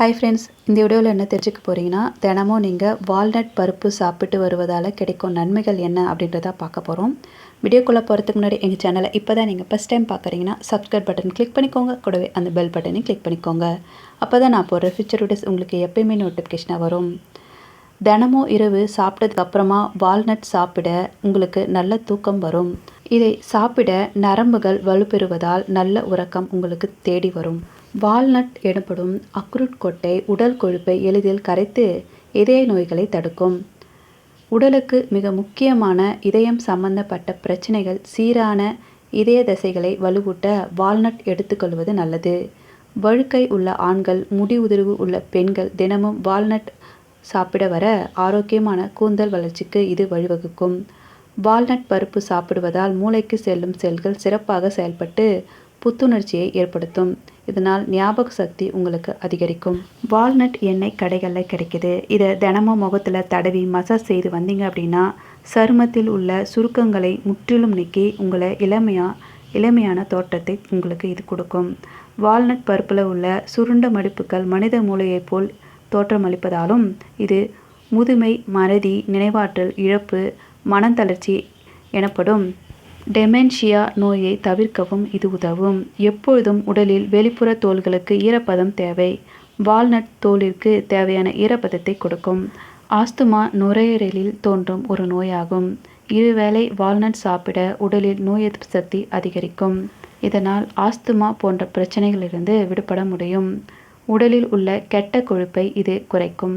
Hi friends இந்த வீடியோவில் என்ன தெரிஞ்சுக்க போகிறீங்கன்னா தினமும் நீங்கள் வால்நட் பருப்பு சாப்பிட்டு வருவதால் கிடைக்கும் நன்மைகள் என்ன அப்படின்றத பார்க்க போகிறோம் வீடியோக்குள்ளே போகிறதுக்கு முன்னாடி எங்கள் சேனலை இப்போ தான் நீங்கள் ஃபஸ்ட் டைம் பார்க்குறீங்கன்னா சப்ஸ்கிரைப் பட்டன் கிளிக் பண்ணிக்கோங்க. கூடவே அந்த பெல் பட்டனையும் கிளிக் பண்ணிக்கோங்க. அப்போ தான் நான் போடுற ஃபியூச்சர் வீடியோஸ் உங்களுக்கு எப்பயுமே நோட்டிஃபிகேஷனாக வரும். தினமும் இரவு சாப்பிட்டதுக்கப்புறமா வால்நட் சாப்பிட உங்களுக்கு நல்ல தூக்கம் வரும். இதை சாப்பிட நரம்புகள் வலுப்பெறுவதால் நல்ல உறக்கம் உங்களுக்கு தேடி வரும். வால்நட் எனப்படும் அக்ரூட் கொட்டை உடல் கொழுப்பை எளிதில் கரைத்து இதய நோய்களை தடுக்கும். உடலுக்கு மிக முக்கியமான இதயம் சம்பந்தப்பட்ட பிரச்சனைகள் சீரான இதய தசைகளை வலுவூட்ட வால்நட் எடுத்துக்கொள்வது நல்லது. வழுக்கை உள்ள ஆண்கள் முடி உதிர்வு உள்ள பெண்கள் தினமும் வால்நட் சாப்பிட வர ஆரோக்கியமான கூந்தல் வளர்ச்சிக்கு இது வழிவகுக்கும். வால்நட் பருப்பு சாப்பிடுவதால் மூளைக்கு செல்லும் செல்கள் சிறப்பாக செயல்பட்டு புத்துணர்ச்சியை ஏற்படுத்தும். இதனால் ஞாபக சக்தி உங்களுக்கு அதிகரிக்கும். வால்நட் எண்ணெய் கடைகளில் கிடைக்கிது. இதை தினமும் முகத்தில் தடவி மசாஜ் செய்து வந்தீங்க அப்படின்னா சருமத்தில் உள்ள சுருக்கங்களை முற்றிலும் நீக்கி உங்களை இளமையாக இளமையான தோற்றத்தை உங்களுக்கு இது கொடுக்கும். வால்நட் பருப்பில் உள்ள சுருண்ட மடிப்புகள் மனித மூளையைப் போல் தோற்றமளிப்பதாலும் இது முதுமை மறதி நினைவாற்றல் இழப்பு மனந்தளர்ச்சி எனப்படும் டெமென்ஷியா நோயை தவிர்க்கவும் இது உதவும். எப்பொழுதும் உடலில் வெளிப்புற தோள்களுக்கு ஈரப்பதம் தேவை. வால்நட் தோலிற்கு தேவையான ஈரப்பதத்தை கொடுக்கும். ஆஸ்துமா நுரையீரலில் தோன்றும் ஒரு நோயாகும். இருவேளை வால்நட் சாப்பிட உடலில் நோய் எதிர்ப்பு சக்தி அதிகரிக்கும். இதனால் ஆஸ்துமா போன்ற பிரச்சனைகளிலிருந்து விடுபட முடியும். உடலில் உள்ள கெட்ட கொழுப்பை இது குறைக்கும்.